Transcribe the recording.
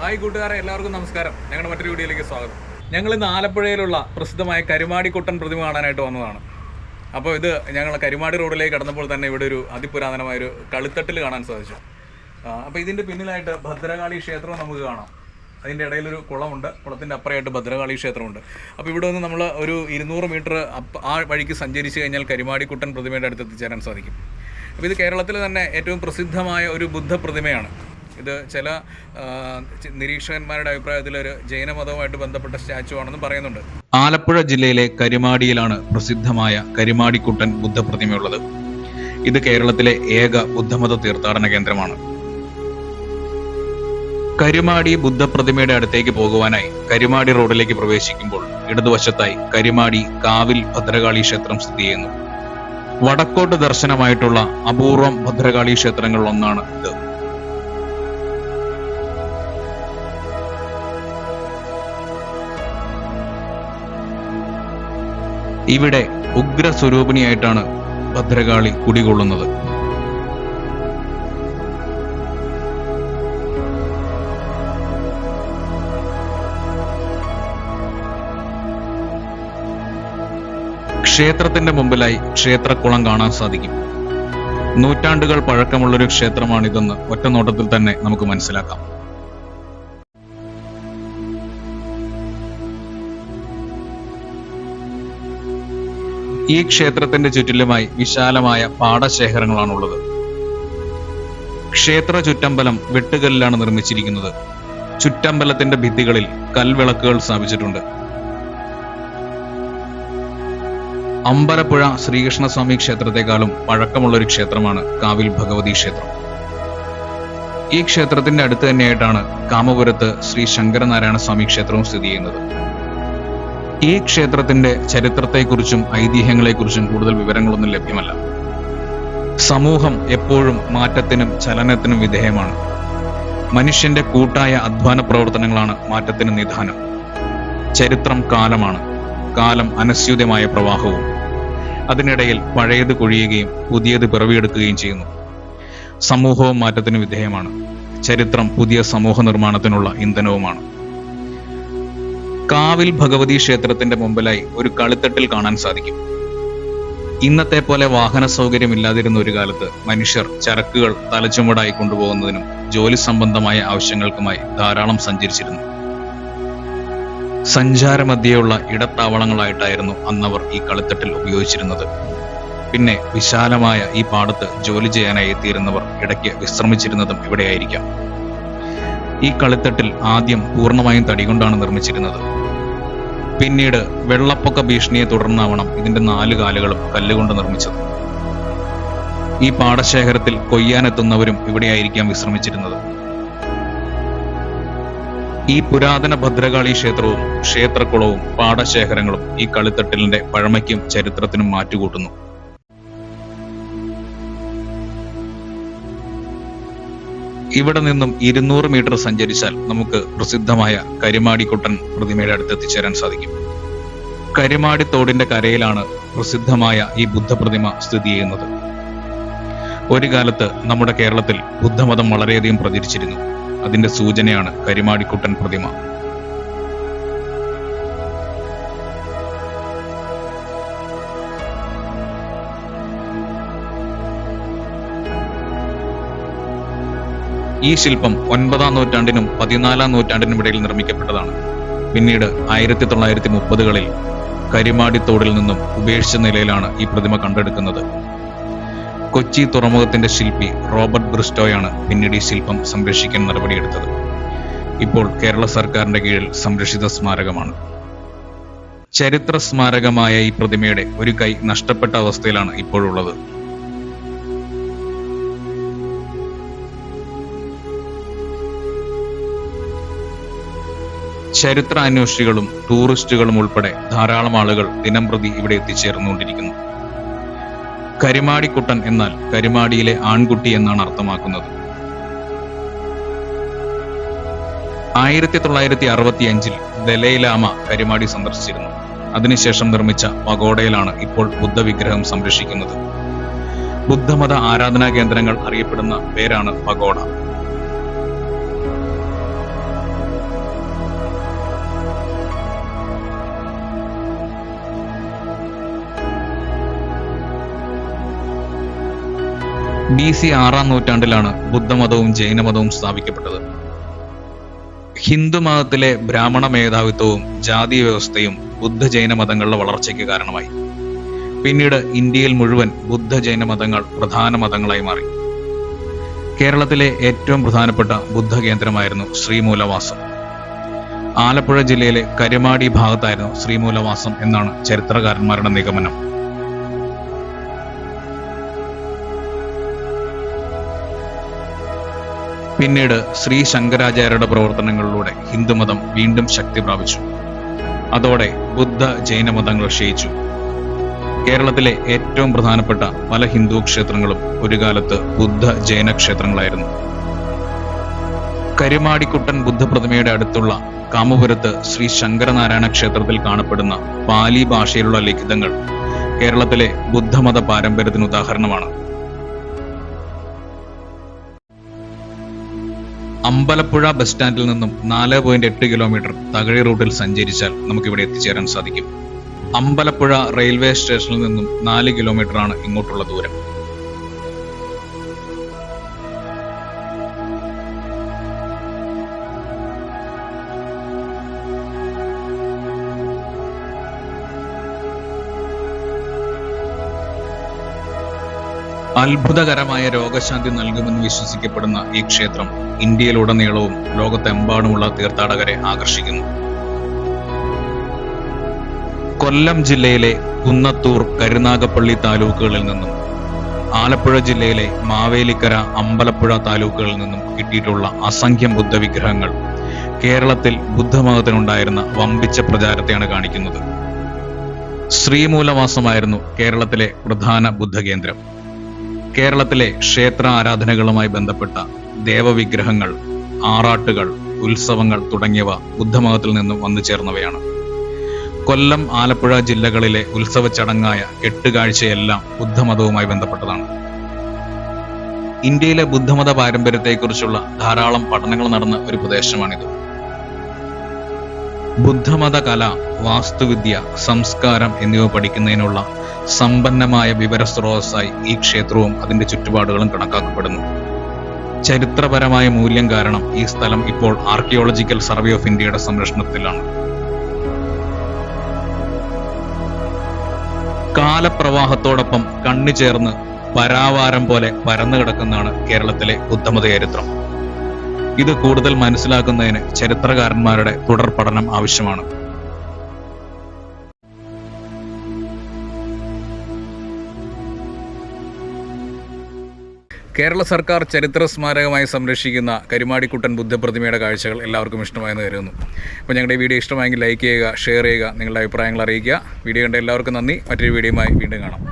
Hi കൂട്ടുകാരെ എല്ലാവർക്കും നമസ്കാരം. ഞങ്ങളുടെ മറ്റൊരു വീഡിയോയിലേക്ക് സ്വാഗതം. ഞങ്ങൾ ഇന്ന് ആലപ്പുഴയിലുള്ള പ്രസിദ്ധമായ കരുമാടിക്കുട്ടൻ പ്രതിമ കാണാനായിട്ട് വന്നതാണ്. അപ്പോൾ ഇത് ഞങ്ങൾ കരുമാടി റോഡിലേക്ക് കടന്നപ്പോൾ തന്നെ ഇവിടെ ഒരു അതിപുരാതനമായ ഒരു കളിത്തട്ടിൽ കാണാൻ സാധിച്ചു. അപ്പോൾ ഇതിന്റെ പിന്നിലായിട്ട് ഭദ്രകാളി ക്ഷേത്രം നമുക്ക് കാണാം. അതിന്റെ ഇടയിലൊരു കുളമുണ്ട്. കുളത്തിന്റെ അപ്പുറമായിട്ട് ഭദ്രകാളി ക്ഷേത്രമുണ്ട്. അപ്പോൾ ഇവിടെ നിന്ന് നമ്മൾ ഒരു ഇരുന്നൂറ് മീറ്റർ ആ വഴിക്ക് സഞ്ചരിച്ച് കഴിഞ്ഞാൽ കരുമാടിക്കുട്ടൻ പ്രതിമയുടെ അടുത്ത് എത്തിച്ചേരാൻ സാധിക്കും. അപ്പോൾ ഇത് കേരളത്തിൽ തന്നെ ഏറ്റവും പ്രസിദ്ധമായ ഒരു ബുദ്ധ പ്രതിമയാണ്. ഇത് ചില നിരീക്ഷകന്മാരുടെ അഭിപ്രായത്തിൽ ഒരു ജൈനമതവുമായിട്ട് ബന്ധപ്പെട്ട സ്റ്റാച്ചു ആണെന്നും പറയുന്നുണ്ട്. ആലപ്പുഴ ജില്ലയിലെ കരിമാടിയിലാണ് പ്രസിദ്ധമായ കരിമാടിക്കുട്ടൻ ബുദ്ധപ്രതിമയുള്ളത്. ഇത് കേരളത്തിലെ ഏക ബുദ്ധമത തീർത്ഥാടന കേന്ദ്രമാണ്. കരിമാടി ബുദ്ധപ്രതിമയുടെ അടുത്തേക്ക് പോകുവാനായി കരിമാടി റോഡിലേക്ക് പ്രവേശിക്കുമ്പോൾ ഇടതുവശത്തായി കരിമാടി കാവിൽ ഭദ്രകാളി ക്ഷേത്രം സ്ഥിതി ചെയ്യുന്നു. വടക്കോട്ട് ദർശനമായിട്ടുള്ള അപൂർവം ഭദ്രകാളി ക്ഷേത്രങ്ങളിൽ ഒന്നാണ് ഇത്. ഇവിടെ ഉഗ്രസ്വരൂപിണിയായിട്ടാണ് ഭദ്രകാളി കുടികൊള്ളുന്നത്. ക്ഷേത്രത്തിന്റെ മുമ്പിലായി ക്ഷേത്രക്കുളം കാണാൻ സാധിക്കും. നൂറ്റാണ്ടുകൾ പഴക്കമുള്ളൊരു ക്ഷേത്രമാണിതെന്ന് ഒറ്റനോട്ടത്തിൽ തന്നെ നമുക്ക് മനസ്സിലാക്കാം. ഈ ക്ഷേത്രത്തിന്റെ ചുറ്റിലുമായി വിശാലമായ പാടശേഖരങ്ങളാണുള്ളത്. ക്ഷേത്ര ചുറ്റമ്പലം വെട്ടുകല്ലിലാണ് നിർമ്മിച്ചിരിക്കുന്നത്. ചുറ്റമ്പലത്തിന്റെ ഭിത്തികളിൽ കൽവിളക്കുകൾ സ്ഥാപിച്ചിട്ടുണ്ട്. അമ്പലപ്പുഴ ശ്രീകൃഷ്ണസ്വാമി ക്ഷേത്രത്തെക്കാളും പഴക്കമുള്ള ഒരു ക്ഷേത്രമാണ് കാവിൽ ഭഗവതി ക്ഷേത്രം. ഈ ക്ഷേത്രത്തിന്റെ അടുത്ത് തന്നെയായിട്ടാണ് കാമപുരത്ത് ശ്രീ ശങ്കരനാരായണ സ്വാമി ക്ഷേത്രവും സ്ഥിതി ചെയ്യുന്നത്. ഈ ക്ഷേത്രത്തിന്റെ ചരിത്രത്തെക്കുറിച്ചും ഐതിഹ്യങ്ങളെക്കുറിച്ചും കൂടുതൽ വിവരങ്ങളൊന്നും ലഭ്യമല്ല. സമൂഹം എപ്പോഴും മാറ്റത്തിനും ചലനത്തിനും വിധേയമാണ്. മനുഷ്യന്റെ കൂട്ടായ അധ്വാന പ്രവർത്തനങ്ങളാണ് മാറ്റത്തിന് നിധാനം ചരിത്രം കാലമാണ്. കാലം അനസ്യൂതമായ പ്രവാഹവും. അതിനിടയിൽ പഴയത് കൊഴിയുകയും പുതിയത് പിറവിയെടുക്കുകയും ചെയ്യുന്നു. സമൂഹവും മാറ്റത്തിന് വിധേയമാണ്. ചരിത്രം പുതിയ സമൂഹ നിർമ്മാണത്തിനുള്ള ഇന്ധനവുമാണ്. കാവിൽ ഭഗവതി ക്ഷേത്രത്തിന്റെ മുമ്പിലായി ഒരു കളിത്തട്ടിൽ കാണാൻ സാധിക്കും. ഇന്നത്തെ പോലെ വാഹന സൗകര്യം ഇല്ലാതിരുന്ന ഒരു കാലത്ത് മനുഷ്യർ ചരക്കുകൾ തലച്ചുമടായി കൊണ്ടുപോകുന്നതിനും ജോലി സംബന്ധമായ ആവശ്യങ്ങൾക്കുമായി ധാരാളം സഞ്ചരിച്ചിരുന്നു. സഞ്ചാരമധ്യയുള്ള ഇടത്താവളങ്ങളായിട്ടായിരുന്നു അന്നവർ ഈ കളിത്തട്ടിൽ ഉപയോഗിച്ചിരുന്നത്. പിന്നെ വിശാലമായ ഈ പാടത്ത് ജോലി ചെയ്യാനായി എത്തിയിരുന്നവർ ഇടയ്ക്ക് വിശ്രമിച്ചിരുന്നതും ഇവിടെയായിരിക്കാം. ഈ കളിത്തട്ടിൽ ആദ്യം പൂർണമായും തടികൊണ്ടാണ് നിർമ്മിച്ചിരുന്നത്. പിന്നീട് വെള്ളപ്പൊക്ക ഭീഷണിയെ തുടർന്നാവണം ഇതിന്റെ നാല് കാലുകളും കല്ലുകൊണ്ട് നിർമ്മിച്ചത്. ഈ പാടശേഖരത്തിൽ കൊയ്യാനെത്തുന്നവരും ഇവിടെയായിരിക്കാം വിശ്രമിച്ചിരുന്നത്. ഈ പുരാതന ഭദ്രകാളി ക്ഷേത്രവും ക്ഷേത്രക്കുളവും പാടശേഖരങ്ങളും ഈ കളിത്തട്ടിലിന്റെ പഴമയ്ക്കും ചരിത്രത്തിനും മാറ്റുകൂട്ടുന്നു. ഇവിടെ നിന്നും ഇരുന്നൂറ് മീറ്റർ സഞ്ചരിച്ചാൽ നമുക്ക് പ്രസിദ്ധമായ കരിമാടിക്കുട്ടൻ പ്രതിമയുടെ അടുത്ത് എത്തിച്ചേരാൻ സാധിക്കും. കരിമാടി തോടിന്റെ കരയിലാണ് പ്രസിദ്ധമായ ഈ ബുദ്ധപ്രതിമ സ്ഥിതി ചെയ്യുന്നത്. ഒരു കാലത്ത് നമ്മുടെ കേരളത്തിൽ ബുദ്ധമതം വളരെയധികം പ്രചരിച്ചിരുന്നു. അതിന്റെ സൂചനയാണ് കരിമാടിക്കുട്ടൻ പ്രതിമ. ഈ ശില്പം ഒൻപതാം നൂറ്റാണ്ടിനും പതിനാലാം നൂറ്റാണ്ടിനും ഇടയിൽ നിർമ്മിക്കപ്പെട്ടതാണ്. പിന്നീട് ആയിരത്തി തൊള്ളായിരത്തി മുപ്പതുകളിൽ കരിമാടിത്തോടിൽ നിന്നും ഉപേക്ഷിച്ച നിലയിലാണ് ഈ പ്രതിമ കണ്ടെടുക്കുന്നത്. കൊച്ചി തുറമുഖത്തിന്റെ ശില്പി റോബർട്ട് ബ്രിസ്റ്റോയാണ് പിന്നീട് ഈ ശില്പം സംരക്ഷിക്കാൻ നടപടിയെടുത്തത്. ഇപ്പോൾ കേരള സർക്കാരിന്റെ കീഴിൽ സംരക്ഷിത സ്മാരകമാണ്. ചരിത്ര സ്മാരകമായ ഈ പ്രതിമയുടെ ഒരു കൈ നഷ്ടപ്പെട്ട അവസ്ഥയിലാണ് ഇപ്പോഴുള്ളത്. ചരിത്രാന്വേഷികളും ടൂറിസ്റ്റുകളും ഉൾപ്പെടെ ധാരാളം ആളുകൾ ദിനംപ്രതി ഇവിടെ എത്തിച്ചേർന്നുകൊണ്ടിരിക്കുന്നു. കരിമാടിക്കുട്ടൻ എന്നാൽ കരിമാടിയിലെ ആൺകുട്ടി എന്നാണ് അർത്ഥമാക്കുന്നത്. ആയിരത്തി തൊള്ളായിരത്തി അറുപത്തി അഞ്ചിൽ ദലൈലാമ കരിമാടി സന്ദർശിച്ചിരുന്നു. അതിനുശേഷം നിർമ്മിച്ച പഗോഡയിലാണ് ഇപ്പോൾ ബുദ്ധവിഗ്രഹം സംരക്ഷിക്കുന്നത്. ബുദ്ധമത ആരാധനാ കേന്ദ്രങ്ങൾ അറിയപ്പെടുന്ന പേരാണ് പഗോഡ ബി സി ആറാം നൂറ്റാണ്ടിലാണ് ബുദ്ധമതവും ജൈനമതവും സ്ഥാപിക്കപ്പെട്ടത്. ഹിന്ദുമതത്തിലെ ബ്രാഹ്മണ മേധാവിത്വവും ജാതി വ്യവസ്ഥയും ബുദ്ധ ജൈന മതങ്ങളുടെ വളർച്ചയ്ക്ക് കാരണമായി. പിന്നീട് ഇന്ത്യയിൽ മുഴുവൻ ബുദ്ധ ജൈന മതങ്ങൾ പ്രധാന മതങ്ങളായി മാറി. കേരളത്തിലെ ഏറ്റവും പ്രധാനപ്പെട്ട ബുദ്ധ കേന്ദ്രമായിരുന്നു ശ്രീമൂലവാസം. ആലപ്പുഴ ജില്ലയിലെ കരുമാടി ഭാഗത്തായിരുന്നു ശ്രീമൂലവാസം എന്നാണ് ചരിത്രകാരന്മാരുടെ നിഗമനം. പിന്നീട് ശ്രീ ശങ്കരാചാര്യരുടെ പ്രവർത്തനങ്ങളിലൂടെ ഹിന്ദുമതം വീണ്ടും ശക്തി പ്രാപിച്ചു. അതോടെ ബുദ്ധ ജൈന മതങ്ങൾ ക്ഷയിച്ചു. കേരളത്തിലെ ഏറ്റവും പ്രധാനപ്പെട്ട പല ഹിന്ദു ക്ഷേത്രങ്ങളും ഒരു കാലത്ത് ബുദ്ധ ജൈന ക്ഷേത്രങ്ങളായിരുന്നു കരുമാടിക്കുട്ടൻ ബുദ്ധപ്രതിമയുടെ അടുത്തുള്ള കാമപുരത്ത് ശ്രീ ശങ്കരനാരായണ ക്ഷേത്രത്തിൽ കാണപ്പെടുന്ന പാലി ഭാഷയിലുള്ള ലിഖിതങ്ങൾ കേരളത്തിലെ ബുദ്ധമത പാരമ്പര്യത്തിന് ഉദാഹരണമാണ്. അമ്പലപ്പുഴ ബസ് സ്റ്റാൻഡിൽ നിന്നും നാല് പോയിന്റ് എട്ട് കിലോമീറ്റർ തകഴി റൂട്ടിൽ സഞ്ചരിച്ചാൽ നമുക്കിവിടെ എത്തിച്ചേരാൻ സാധിക്കും. അമ്പലപ്പുഴ റെയിൽവേ സ്റ്റേഷനിൽ നിന്നും നാല് കിലോമീറ്റർ ആണ് ഇങ്ങോട്ടുള്ള ദൂരം. അത്ഭുതകരമായ രോഗശാന്തി നൽകുമെന്ന് വിശ്വസിക്കപ്പെടുന്ന ഈ ക്ഷേത്രം ഇന്ത്യയിലുടനീളവും ലോകത്തെമ്പാടുമുള്ള തീർത്ഥാടകരെ ആകർഷിക്കുന്നു. കൊല്ലം ജില്ലയിലെ കുന്നത്തൂർ കരുനാഗപ്പള്ളി താലൂക്കുകളിൽ നിന്നും ആലപ്പുഴ ജില്ലയിലെ മാവേലിക്കര അമ്പലപ്പുഴ താലൂക്കുകളിൽ നിന്നും കിട്ടിയിട്ടുള്ള അസംഖ്യം ബുദ്ധവിഗ്രഹങ്ങൾ കേരളത്തിൽ ബുദ്ധമതത്തിനുണ്ടായിരുന്ന വമ്പിച്ച പ്രചാരത്തെയാണ് കാണിക്കുന്നത്. ശ്രീമൂലവാസമായിരുന്നു കേരളത്തിലെ പ്രധാന ബുദ്ധകേന്ദ്രം. കേരളത്തിലെ ക്ഷേത്ര ആരാധനകളുമായി ബന്ധപ്പെട്ട ദേവവിഗ്രഹങ്ങൾ ആറാട്ടുകൾ ഉത്സവങ്ങൾ തുടങ്ങിയവ ബുദ്ധമതത്തിൽ നിന്നും വന്നു ചേർന്നവയാണ്. കൊല്ലം ആലപ്പുഴ ജില്ലകളിലെ ഉത്സവ ചടങ്ങായ കെട്ടുകാഴ്ചയെല്ലാം ബുദ്ധമതവുമായി ബന്ധപ്പെട്ടതാണ്. ഇന്ത്യയിലെ ബുദ്ധമത പാരമ്പര്യത്തെക്കുറിച്ചുള്ള ധാരാളം പഠനങ്ങൾ നടന്ന ഒരു പ്രദേശമാണിത്. ബുദ്ധമത കല വാസ്തുവിദ്യ സംസ്കാരം എന്നിവ പഠിക്കുന്നതിനുള്ള സമ്പന്നമായ വിവര സ്രോതസ്സായി ഈ ക്ഷേത്രവും അതിന്റെ ചുറ്റുപാടുകളും കണക്കാക്കപ്പെടുന്നു. ചരിത്രപരമായ മൂല്യം കാരണം ഈ സ്ഥലം ഇപ്പോൾ ആർക്കിയോളജിക്കൽ സർവേ ഓഫ് ഇന്ത്യയുടെ സംരക്ഷണത്തിലാണ്. കാലപ്രവാഹത്തോടൊപ്പം കണ്ണു ചേർന്ന് പരാവാരം പോലെ പരന്നു കിടക്കുന്നതാണ് കേരളത്തിലെ ബുദ്ധമത ചരിത്രം ഇത് കൂടുതൽ മനസ്സിലാക്കുന്നതിന് ചരിത്രകാരന്മാരുടെ തുടർ പഠനം ആവശ്യമാണ്. കേരള സർക്കാർ ചരിത്ര സ്മാരകമായി സംരക്ഷിക്കുന്ന കരുമാടിക്കുട്ടൻ ബുദ്ധപ്രതിമയുടെ കാഴ്ചകൾ എല്ലാവർക്കും ഇഷ്ടമായെന്ന് കരുതുന്നു. അപ്പോൾ ഞങ്ങളുടെ ഈ വീഡിയോ ഇഷ്ടമായെങ്കിൽ ലൈക്ക് ചെയ്യുക ഷെയർ ചെയ്യുക നിങ്ങളുടെ അഭിപ്രായങ്ങൾ അറിയിക്കുക. വീഡിയോ കണ്ട എല്ലാവർക്കും നന്ദി. മറ്റൊരു വീഡിയോയുമായി വീണ്ടും കാണാം.